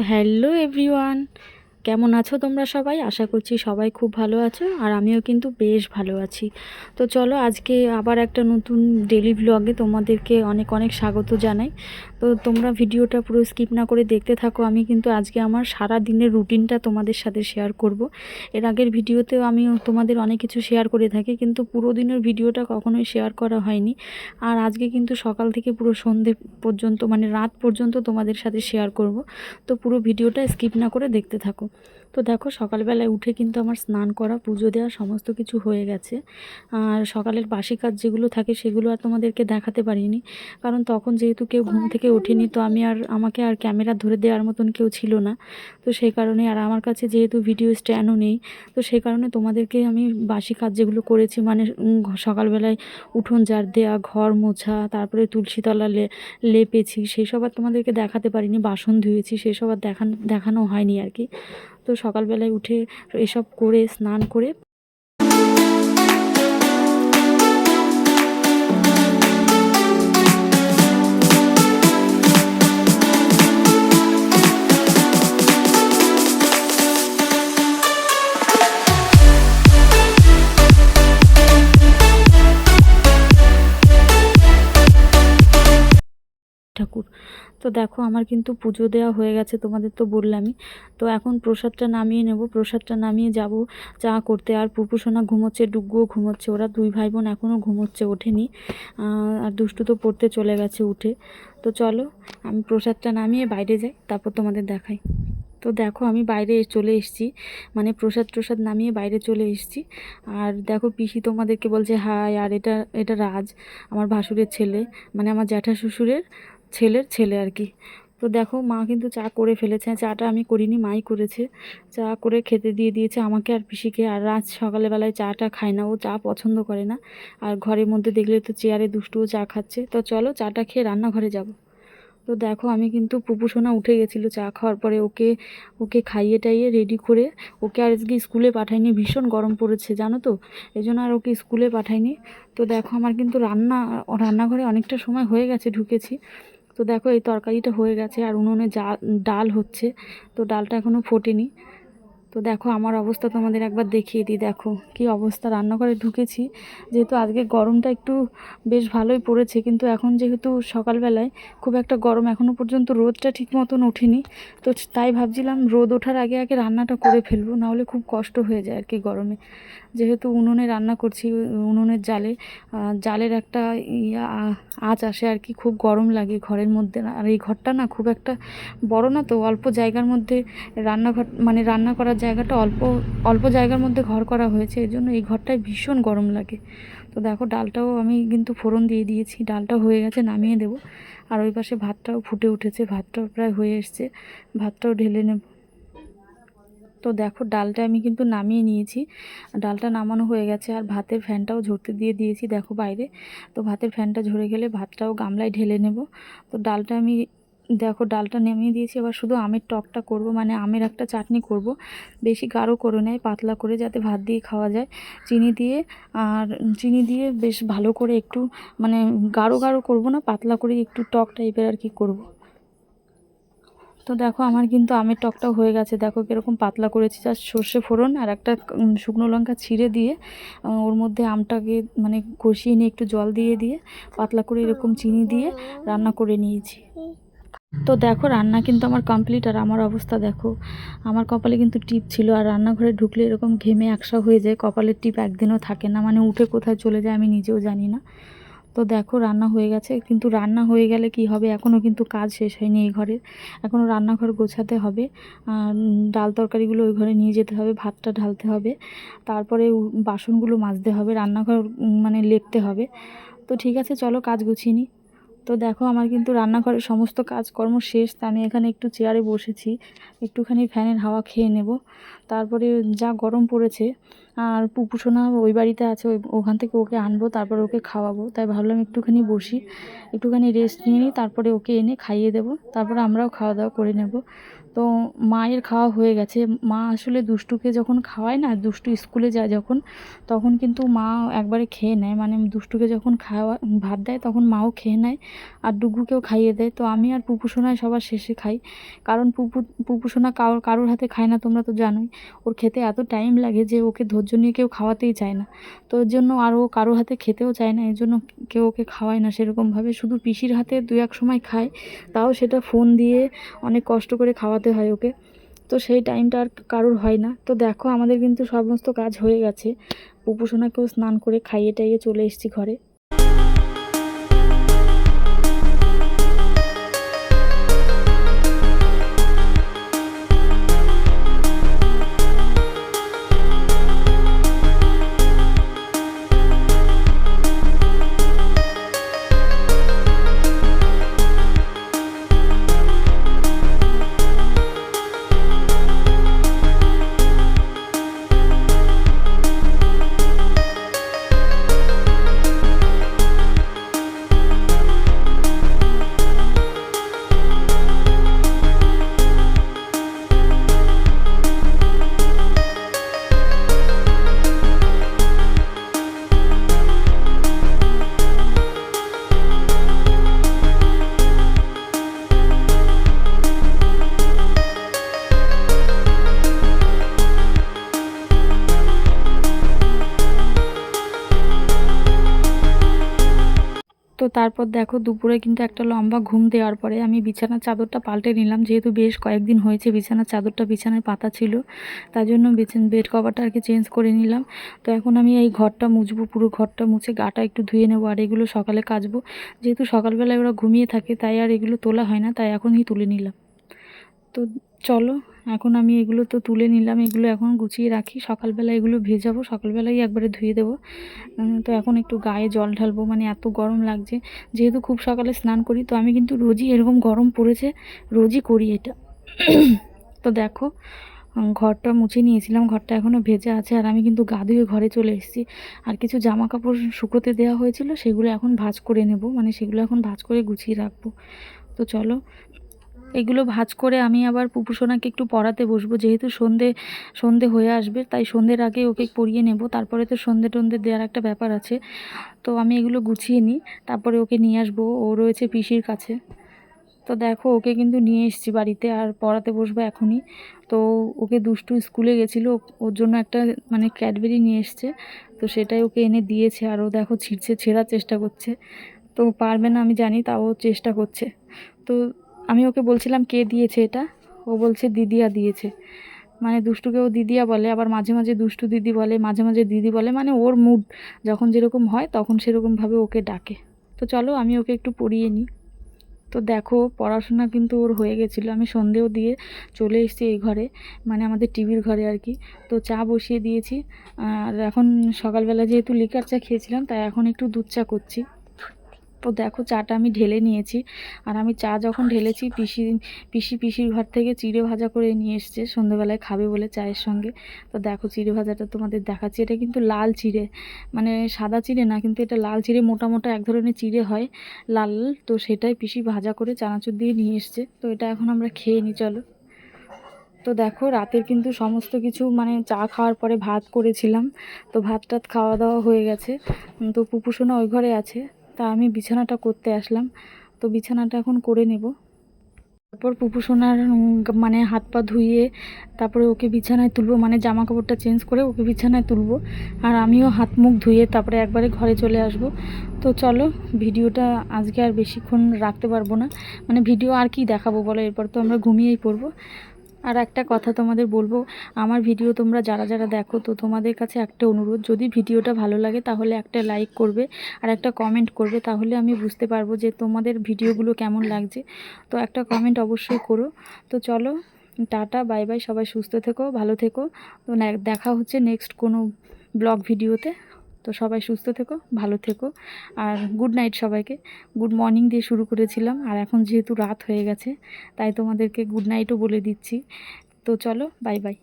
Hello everyone কেমন আছো তোমরা সবাই? আশা করছি সবাই খুব ভালো আছো আর আমিও কিন্তু বেশ ভালো আছি। তো চলো আজকে আবার একটা নতুন ডেলি ব্লগে তোমাদেরকে অনেক অনেক স্বাগত জানাই। তো তোমরা ভিডিওটা পুরো স্কিপ না করে দেখতে থাকো, আমি কিন্তু আজকে আমার সারা দিনের রুটিনটা তোমাদের সাথে শেয়ার করব। এর আগের ভিডিওতেও আমি তোমাদের অনেক কিছু শেয়ার করে থাকি, কিন্তু পুরো দিনের ভিডিওটা কখনোই শেয়ার করা হয়নি। আর আজকে কিন্তু সকাল থেকে পুরো সন্ধে পর্যন্ত মানে রাত পর্যন্ত তোমাদের সাথে শেয়ার করব। তো পুরো ভিডিওটা স্কিপ না করে দেখতে থাকো। তো দেখো সকালবেলায় উঠে কিন্তু আমার স্নান করা, পুজো দেওয়া সমস্ত কিছু হয়ে গেছে। আর সকালের বাসি কাজ যেগুলো থাকে সেগুলো আর তোমাদেরকে দেখাতে পারিনি। কারণ তখন যেহেতু কেউ ঘুম থেকে ওঠেনি, তো আমি আর আমাকে আর ক্যামেরা ধরে দেওয়ার মতন কেউ ছিল না। তো সেই কারণে আর আমার কাছে যেহেতু ভিডিও স্ট্যান্ডও নেই, তো সেই কারণে তোমাদেরকে আমি বাসি কাজ যেগুলো করেছি মানে সকালবেলায় উঠোন জার দেওয়া ঘর মোছা, তারপরে তুলসীতলা লেপেছি সেই সব আর তোমাদেরকে দেখাতে পারিনি, বাসন ধুয়েছি, সেসব আর দেখানো দেখানো হয়নি আর কি। তো সকালবেলায় উঠে এসব করে স্নান করে তো দেখো আমার কিন্তু পুজো দেওয়া হয়ে গেছে, তোমাদের তো বললামই। তো এখন প্রসাদটা নামিয়ে নেব, প্রসাদটা নামিয়ে যাব, চা করতে। আর পুপুসোনা ঘুমোচ্ছে, ডুগ্গুও ঘুমোচ্ছে, ওরা দুই ভাই বোন এখনও ঘুমোচ্ছে, ওঠেনি। আর দুষ্টু তো পড়তে চলে গেছে উঠে। তো চলো, আমি প্রসাদটা নামিয়ে বাইরে যাই, তারপর তোমাদের দেখাই। তো দেখো আমি বাইরে চলে এসেছি মানে প্রসাদ প্রসাদ নামিয়ে বাইরে চলে এসেছি। আর দেখো পিসি তোমাদেরকে বলছে হাই আর এটা এটা রাজ, আমার ভাসুরের ছেলে মানে আমার জ্যাঠা শ্বশুরের ছেলের ছেলে আর কি। তো দেখো, মা কিন্তু চা করে ফেলেছে। চাটা আমি করিনি, মাই করেছে। চা করে খেতে দিয়ে দিয়েছে আমাকে আর পিসিকে। আর রাত সকালবেলায় চাটা খায় না, ও চা পছন্দ করে না। আর ঘরের মধ্যে দেখলে তো চেয়ারে দুষ্টুও চা খাচ্ছে। তো চলো চাটা খেয়ে রান্নাঘরে যাব। তো দেখো, আমি কিন্তু পুপুসোনা উঠে গেছিল চা খাওয়ার পরে। ওকে ওকে খাইয়ে টাইয়ে রেডি করে ওকে আর আজকে স্কুলে পাঠাইনি। ভীষণ গরম পড়েছে, জানো তো? এই জন্য আর ওকে স্কুলে পাঠাইনি। তো দেখো, আমার কিন্তু রান্না, রান্নাঘরে অনেকটা সময় হয়ে গেছে, ঢুকেছি। তো দেখো এই তরকারিটা হয়ে গেছে আর উনুনে যা ডাল হচ্ছে। তো ডালটা এখনও ফোটেনি। তো দেখো, আমার অবস্থা তোমাদের একবার দেখিয়ে দিই। দেখো, কি অবস্থা। রান্নাঘরে ঢুকেছি, যেহেতু আজকে গরমটা একটু বেশ ভালোই পড়েছে, কিন্তু এখন যেহেতু সকালবেলায় খুব একটা গরম এখনও পর্যন্ত রোদটা ঠিক মতন ওঠেনি, তো তাই ভাবছিলাম রোদ ওঠার আগে আগে রান্নাটা করে ফেলব নাহলে খুব কষ্ট হয়ে যায় আর কি গরমে। যেহেতু উনুনে রান্না করছি, উনুনের জালে জালের একটা আঁচ আসে আর কি, খুব গরম লাগে ঘরের মধ্যে আর এই ঘরটা না খুব একটা বড় না, তো অল্প জায়গার মধ্যে রান্নাঘর মানে রান্না করার জায়গাটা অল্প অল্প জায়গার মধ্যে ঘর করা হয়েছে, এই জন্য এই ঘরটায় ভীষণ গরম লাগে। তো দেখো, ডালটাও আমি কিন্তু ফোড়ন দিয়ে দিয়েছি ডালটা হয়ে গেছে, নামিয়ে দেবো। আর ওই পাশে ভাতটাও ফুটে উঠেছে, ভাতটাও প্রায় হয়ে এসছে, ভাতটাও ঢেলে নেব। তো দেখো, ডালটা আমি কিন্তু নামিয়ে নিয়েছি। ডালটা নামানো হয়ে গেছে, আর ভাতের ফ্যানটাও ঝরতে দিয়ে দিয়েছি, দেখো বাইরে। তো ভাতের ফ্যানটা ঝরে গেলে ভাতটাও গামলায় ঢেলে নেব। তো ডালটা আমি দেখো, ডালটা নামিয়ে দিয়েছি, এবার শুধু আমের টকটা করব মানে আমের একটা চাটনি করব। বেশি গাঢ় করে নেয় পাতলা করে যাতে ভাত দিয়ে খাওয়া যায়। চিনি দিয়ে, আর চিনি দিয়ে বেশ ভালো করে একটু মানে গাঢ় গাঢ় করব না, পাতলা করে একটু টক টাইপের আর কি করব। তো দেখো, আমার কিন্তু আমের টকটাও হয়ে গেছে। দেখো কীরকম পাতলা করেছি, জাস্ট সর্ষে ফোড়ন আর একটা শুকনো লঙ্কা ছিঁড়ে দিয়ে ওর মধ্যে আমটাকে মানে কষিয়ে নিয়ে একটু জল দিয়ে দিয়ে, পাতলা করে এরকম চিনি দিয়ে রান্না করে নিয়েছি। তো দেখো, রান্না কিন্তু আমার কমপ্লিট আর আমার অবস্থা দেখো। আমার কপালে কিন্তু টিপ ছিল আর রান্নাঘরে ঢুকলে এরকম ঘেমে একসা হয়ে যায়, কপালের টিপ একদিনও থাকে না। মানে উঠে কোথায় চলে যায় আমি নিজেও জানি না। তো দেখো, রান্না হয়ে গেছে। কিন্তু রান্না হয়ে গেলে কি হবে? এখনও কিন্তু কাজ শেষ হয়নি এই ঘরের। এখনও রান্নাঘর গোছাতে হবে। ডাল তরকারিগুলো ওই ঘরে নিয়ে যেতে হবে, ভাতটা ঢালতে হবে। তারপরে বাসনগুলো মাজতে হবে, রান্নাঘর মানে লেপতে হবে। তো ঠিক আছে, চলো কাজ গুছিয়ে নিই তো দেখো আমার কিন্তু রান্নাঘরের সমস্ত কাজকর্ম শেষ, তা আমি এখানে একটু চেয়ারে বসেছি, একটুখানি ফ্যানের হাওয়া খেয়ে নেব। তারপরে যা গরম পড়েছে, আর পুপুসোনা ওই বাড়িতে আছে, ওই ওখান থেকে ওকে আনব, তারপর ওকে খাওয়াবো। তাই ভাবলাম একটুখানি বসি, একটুখানি রেস্ট নিয়ে নিই, তারপরে ওকে এনে খাইয়ে দেবো। তারপরে আমরাও খাওয়া দাওয়া করে নেব। তো মায়ের খাওয়া হয়ে গেছে। মা আসলে দুষ্টুকে যখন খাওয়ায় না, দুষ্টু স্কুলে যায় যখন, তখন কিন্তু মা একবারে খেয়ে নেয়। মানে দুষ্টুকে যখন খাওয়া, ভাত দেয়, তখন মাও খেয়ে নেয় আর ডুগুকেও খাইয়ে দেয়। তো আমি আর পুপুসোনায় সবার শেষে খাই। কারণ পুপু, পুপুসোনা কারোর কারোর হাতে খায় না, তোমরা তো জানোই। ওর খেতে এত টাইম লাগে যে ওকে ধৈর্য নিয়ে কেউ খাওয়াতেই চায় না। তো ওর জন্য আর ও কারোর হাতে খেতেও চায় না, এর জন্য কেউ ওকে খাওয়ায় না। সেরকমভাবে শুধু পিসির হাতে দু এক সময় খায়, তাও সেটা ফোন দিয়ে অনেক কষ্ট করে খাওয়াতে হয় ওকে। তো সেই টাইমটা আর কারোর হয় না। তো দেখো আমাদের কিন্তু সমস্ত কাজ হয়ে গেছে। পুপুসোনাকেও স্নান করে খাইয়ে টাইয়ে চলে এসেছি ঘরে। তারপর দেখো দুপুরে কিন্তু একটা লম্বা ঘুম দেওয়ার পরে আমি বিছানার চাদরটা পাল্টে নিলাম, যেহেতু বেশ কয়েকদিন হয়েছে বিছানার চাদরটা বিছানায় পাতা ছিল, তার জন্য বিছান বেড কভারটা আর কি চেঞ্জ করে নিলাম। তো এখন আমি এই ঘরটা মুছবো, পুরো ঘরটা মুছে গাটা একটু ধুয়ে নেব, আর এগুলো সকালে কাচবো। যেহেতু সকালবেলায় ওরা ঘুমিয়ে থাকে, তাই আর এগুলো তোলা হয় না, তাই এখনই তুলে নিলাম। তো চলো, এখন আমি এগুলো তো তুলে নিলাম, এগুলো এখন গুছিয়ে রাখি। সকালবেলা এগুলো ভেজাবো, সকালবেলাই একবারে ধুয়ে দেবো। তো এখন একটু গায়ে জল ঢালবো মানে এত গরম লাগছে। যেহেতু খুব সকালে স্নান করি, তো আমি কিন্তু রোজই এরকম গরম পড়েছে, রোজই করি এটা। তো দেখো ঘরটা মুছে নিয়েছিলাম, ঘরটা এখনও ভেজা আছে, আর আমি কিন্তু গা ধুয়ে ঘরে চলে এসেছি। আর কিছু জামা কাপড় শুকোতে দেওয়া হয়েছিল, সেগুলো এখন ভাঁজ করে নেব মানে সেগুলো এখন ভাঁজ করে গুছিয়ে রাখব। তো চলো এগুলো ভাঁজ করে আমি আবার পুপুসোনাকে একটু পড়াতে বসবো। যেহেতু সন্ধে সন্ধে হয়ে আসবে, তাই সন্ধ্যের আগে ওকে পড়িয়ে নেব। তারপরে তো সন্ধে টন্ধে দেওয়ার একটা ব্যাপার আছে। তো আমি এগুলো গুছিয়ে নিই, তারপরে ওকে নিয়ে আসব। ও রয়েছে পিসির কাছে। তো দেখো, ওকে কিন্তু নিয়ে এসেছি বাড়িতে আর পড়াতে বসবো এখনই। তো ওকে দুষ্টু স্কুলে গেছিল, ওর জন্য একটা মানে ক্যাডবেরি নিয়ে এসছে। তো সেটাই ওকে এনে দিয়েছে আর ও দেখো ছিঁড়ছে, ছেঁড়ার চেষ্টা করছে। তো পারবে না, আমি জানি, তাও চেষ্টা করছে। তো আমি ওকে বলছিলাম, কে দিয়েছে এটা? ও বলছে, দিদিয়া দিয়েছে। মানে দুষ্টুকেও দিদিয়া বলে, আবার মাঝে মাঝে দুষ্টু দিদি বলে, মাঝে মাঝে দিদি বলে মানে ওর মুড যখন যেরকম হয় তখন সেরকমভাবে ওকে ডাকে। তো চলো, আমি ওকে একটু পড়িয়ে নিই। তো দেখো, পড়াশোনা কিন্তু ওর হয়ে গেছিল। আমি সন্ধেও দিয়ে চলে এসেছি এই ঘরে মানে আমাদের টিভির ঘরে আর কি। তো চা বসিয়ে দিয়েছি। আর এখন সকালবেলা যেহেতু লিকার চা খেয়েছিলাম, তাই এখন একটু দুধ চা করছি। তো দেখো চাটা আমি ঢেলে নিয়েছি। আর আমি চা যখন ঢেলেছি পিসি পিসি পিসির ঘর থেকে চিড়ে ভাজা করে নিয়ে এসছে সন্ধ্যেবেলায় খাবে বলে চায়ের সঙ্গে। তো দেখো চিড়ে ভাজাটা তোমাদের দেখাচ্ছি। এটা কিন্তু লাল চিড়ে মানে সাদা চিড়ে না কিন্তু এটা লাল চিড়ে মোটা মোটা এক ধরনের চিড়ে হয় লাল লাল। তো সেটাই পিসি ভাজা করে চানাচুর দিয়ে নিয়ে এসছে। তো এটা এখন আমরা খেয়ে নিই চলো। তো দেখো রাতের কিন্তু সমস্ত কিছু মানে চা খাওয়ার পরে ভাত করেছিলাম। তো ভাত টাত খাওয়া দাওয়া হয়ে গেছে। তো পুপুসোনা ওই ঘরে আছে। তা আমি বিছানাটা করতে আসলাম। তো বিছানাটা এখন করে নেব। তারপর পুপুসোনার মানে হাত পা ধুইয়ে তারপরে ওকে বিছানায় তুলবো মানে জামা কাপড়টা চেঞ্জ করে ওকে বিছানায় তুলবো। আর আমিও হাত মুখ ধুয়ে তারপরে একবারে ঘরে চলে আসব। তো চলো, ভিডিওটা আজকে আর বেশিক্ষণ রাখতে পারব না। মানে ভিডিও আর কি দেখাবো বলো, এরপর তো আমরা ঘুমিয়েই পড়ব। আর একটা কথা তোমাদের বলব, আমার ভিডিও তোমরা যারা যারা দেখো, তো তোমাদের কাছে একটা অনুরোধ, যদি ভিডিওটা ভালো লাগে তাহলে একটা লাইক করবে আর একটা কমেন্ট করবে, তাহলে আমি বুঝতে পারব যে তোমাদের ভিডিওগুলো কেমন লাগছে। তো একটা কমেন্ট অবশ্যই করো। তো চলো, টাটা বাই বাই সবাই সুস্থ থেকো, ভালো থেকো। তো দেখা হচ্ছে নেক্সট কোনো ব্লগ ভিডিওতে তো সবাই সুস্থ থেকো, ভালো থেকো। আর গুড নাইট সবাইকে। গুড মর্নিং দিয়ে শুরু করেছিলাম, আর এখন যেহেতু রাত হয়ে গেছে, তাই তোমাদেরকে গুড নাইটও বলে দিচ্ছি। তো চলো বাই বাই